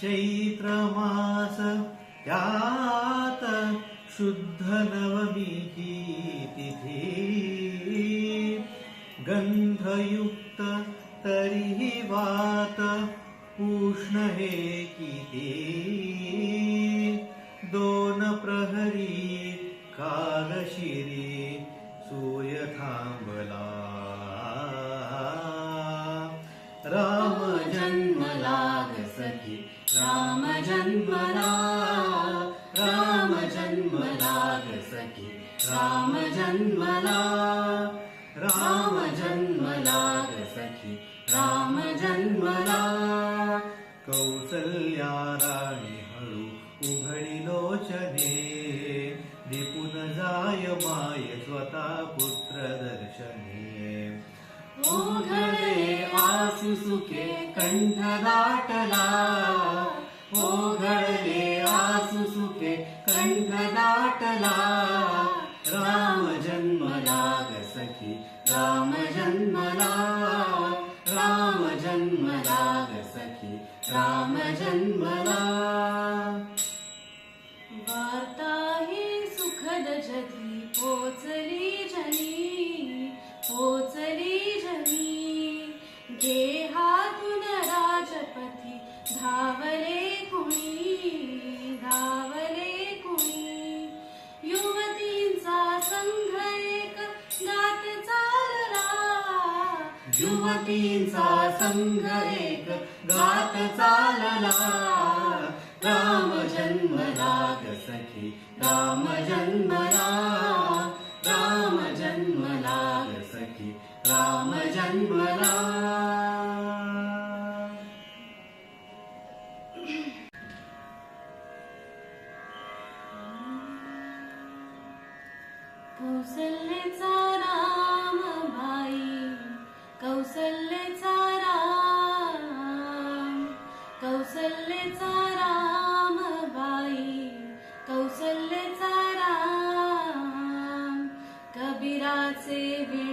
चैत्रमास यात शुद्ध नवमी ही तिथी गंधयुक्त तर्हि वात उष्ण हे किती दोन प्रहरी कालशिरी। राम जन्मला राम जन्मला ग सखी राम जन्मला राम जन्मला ग सखी राम जन्मला कौसल्या राणी हळू उघडी लोचने दिपून जाय माय स्वतः पुत्र दर्शने। आसु सुखे कंठ दाटला. हो ओघळले आसू सुखे कंठ दाटला. राम जन्मला ग सखी राम जन्मला राम जन्मला ग सखी राम जन्मला युवतींचा संघ एक गात चालला. राम जन्मला ग सखी राम जन्मला. राम जन्मला ग सखी राम जन्मला. पोसल्लेचा Savior.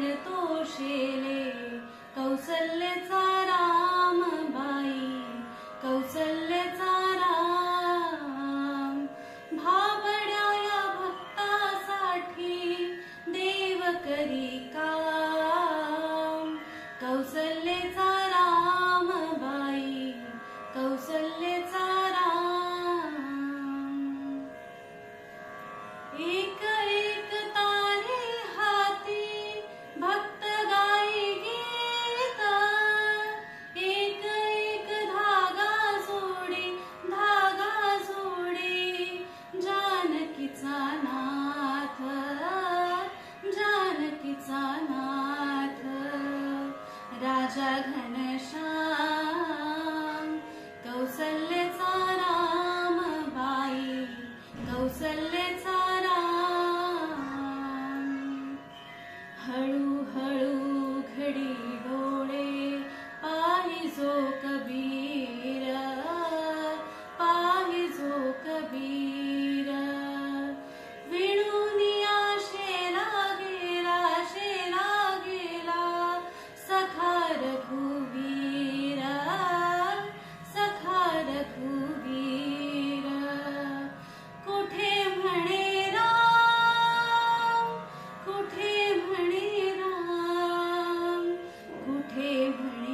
घनश्याम कौसल्यचा राम बाई कौसल्यचा राम। हळू हळू घडी डोळे पाहिजो कबीर पाहिजो कबीर। कुठे